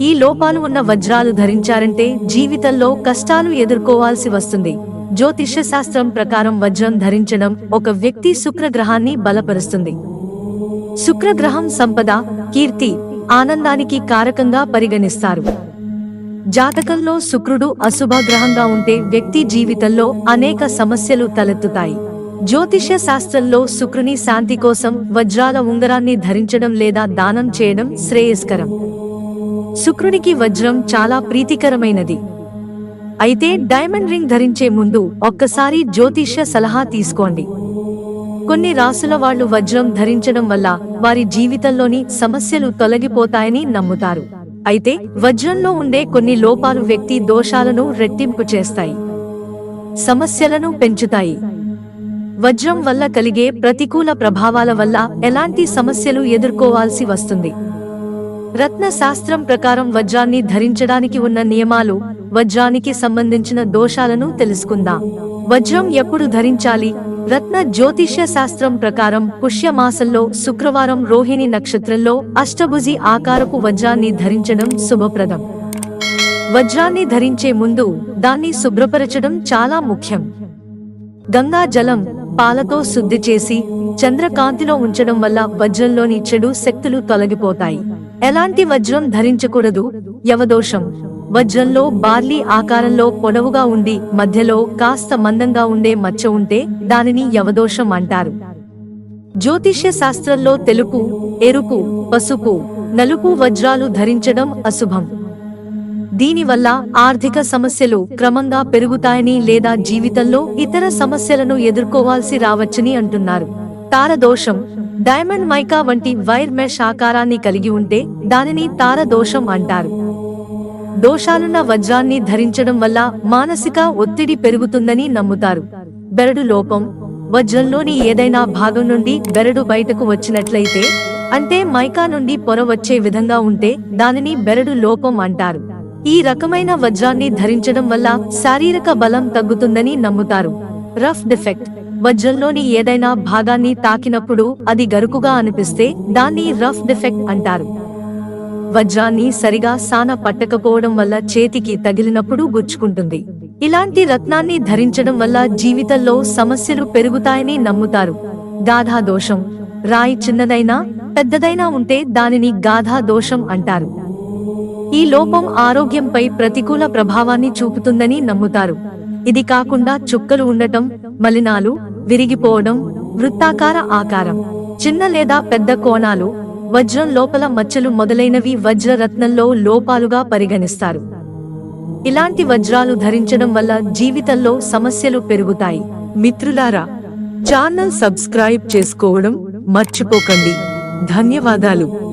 ఈ లోపాలు ఉన్న వజ్రాలు ధరించారంటే జీవితంలో కష్టాలు ఎదుర్కోవాల్సి వస్తుంది. జ్యోతిష శాస్త్రం ప్రకారం వజ్రం ధరించడం ఒక వ్యక్తి శుక్రగ్రహాన్ని బలపరుస్తుంది. శుక్రగ్రహం సంపద కీర్తి ఆనందానికి కారకంగా పరిగణిస్తారు. జాతకంలో శుక్రుడు అశుభ గ్రహంగా ఉంటే వ్యక్తి జీవితంలో అనేక సమస్యలు తలెత్తుతాయి. జ్యోతిష్య శాస్త్రంలో శుక్రుని శాంతి కోసం వజ్రాల ఉంగరాన్ని ధరించడం లేదా దానం చేయడం శ్రేయస్కరం. శుక్రునికి వజ్రం చాలా ప్రీతికరమైనది. అయితే డైమండ్ రింగ్ ధరించే ముందు ఒక్కసారి జ్యోతిష్య సలహా తీసుకోండి. కొన్ని రాసుల వాళ్ళు వజ్రం ధరించడం వల్ల వారి జీవితంలోని సమస్యలు తొలగిపోతాయని నమ్ముతారు. అయితే వజ్రంలో ఉండే కొన్ని లోపాలు వ్యక్తి దోషాలను రెట్టింపు చేస్తాయి. సమస్యలను పెంచుతాయి. వజ్రం వల్ల కలిగే ప్రతికూల ప్రభావాల వల్ల ఎలాంటి సమస్యలు ఎదుర్కోవాల్సి వస్తుంది? రత్న శాస్త్రం ప్రకారం వజ్రాన్ని ధరించడానికి ఉన్న నియమాలు వజ్రానికి సంబంధించిన దోషాలను తెలుసుకుందాం. వజ్రం ఎప్పుడు ధరించాలి? రత్న జ్యోతిష్య శాస్త్రం ప్రకారం పుష్యమాసంలో శుక్రవారం రోహిణి నక్షత్రంలో అష్టభుజి ఆకారపు వజ్రాన్ని ధరించడం శుభప్రదం. వజ్రాన్ని ధరించే ముందు దాన్ని శుభ్రపరచడం చాలా ముఖ్యం. గంగా జలం పాలతో శుద్ధి చేసి చంద్రకాంతిలో ఉంచడం వల్ల వజ్రంలోని చెడు శక్తులు తొలగిపోతాయి. ఎలాంటి వజ్రం ధరించకూడదు? యవదోషం. వజ్రంలో బార్లీ ఆకారంలో పొడవుగా ఉండి మధ్యలో కాస్త మందంగా ఉండే మచ్చ ఉంటే దానిని యవదోషం అంటారు. జ్యోతిష్య శాస్త్రంలో తెలుపు ఎరుపు పసుపు నలుపు వజ్రాలు ధరించడం అశుభం. దీనివల్ల ఆర్థిక సమస్యలు క్రమంగా పెరుగుతాయని లేదా జీవితంలో ఇతర సమస్యలను ఎదుర్కోవాల్సి రావచ్చని అంటున్నారు. తారదోషం. డైమండ్ మైకా వంటి వైర్ మెష్ ఆకారాన్ని కలిగి ఉంటే దానిని తార దోషం అంటారు. దోషాలున్న వజ్రాన్ని ధరించడం వల్ల మానసిక ఒత్తిడి పెరుగుతుందని నమ్ముతారు. బెరడు లోపం వజ్రంలోని ఏదైనా భాగం నుండి బెరడు బయటకు వచ్చినట్లయితే అంటే మైకా నుండి పొర వచ్చే విధంగా ఉంటే దానిని బెరడు లోపం అంటారు. ఈ రకమైన వజ్రాన్ని ధరించడం వల్ల శారీరక బలం తగ్గుతుందని నమ్ముతారు. రఫ్ డిఫెక్ట్ వజ్రంలోని ఏదైనా భాగాన్ని తాకినప్పుడు అది గరుకుగా అనిపిస్తే దాన్ని రఫ్ డిఫెక్ట్ అంటారు. వజ్రాన్ని సరిగా సాన పట్టకపోవడం వల్ల చేతికి తగిలినప్పుడు గుచ్చుకుంటుంది. ఇలాంటి రత్నాన్ని ధరించడం వల్ల జీవితంలో సమస్యలు పెరుగుతాయని నమ్ముతారు. గాధా దోషం రాయి చిన్నదైనా పెద్దదైనా ఉంటే దానిని గాధా దోషం అంటారు. ఈ లోపం ఆరోగ్యంపై ప్రతికూల ప్రభావాన్ని చూపుతుందని నమ్ముతారు. ఇది కాకుండా చుక్కలు ఉండటం మలినాలు విరిగిపోవడం వృత్తాకార ఆకారం. చిన్న లేదా పెద్ద కోణాలు వజ్రం లోపల మచ్చలు మొదలైనవి వజ్రరత్నంలో లోపాలుగా పరిగణిస్తారు. ఇలాంటి వజ్రాలు ధరించడం వల్ల జీవితంలో సమస్యలు పెరుగుతాయి. మిత్రులారా ఛానల్ సబ్స్క్రైబ్ చేసుకోవడం మర్చిపోకండి. ధన్యవాదాలు.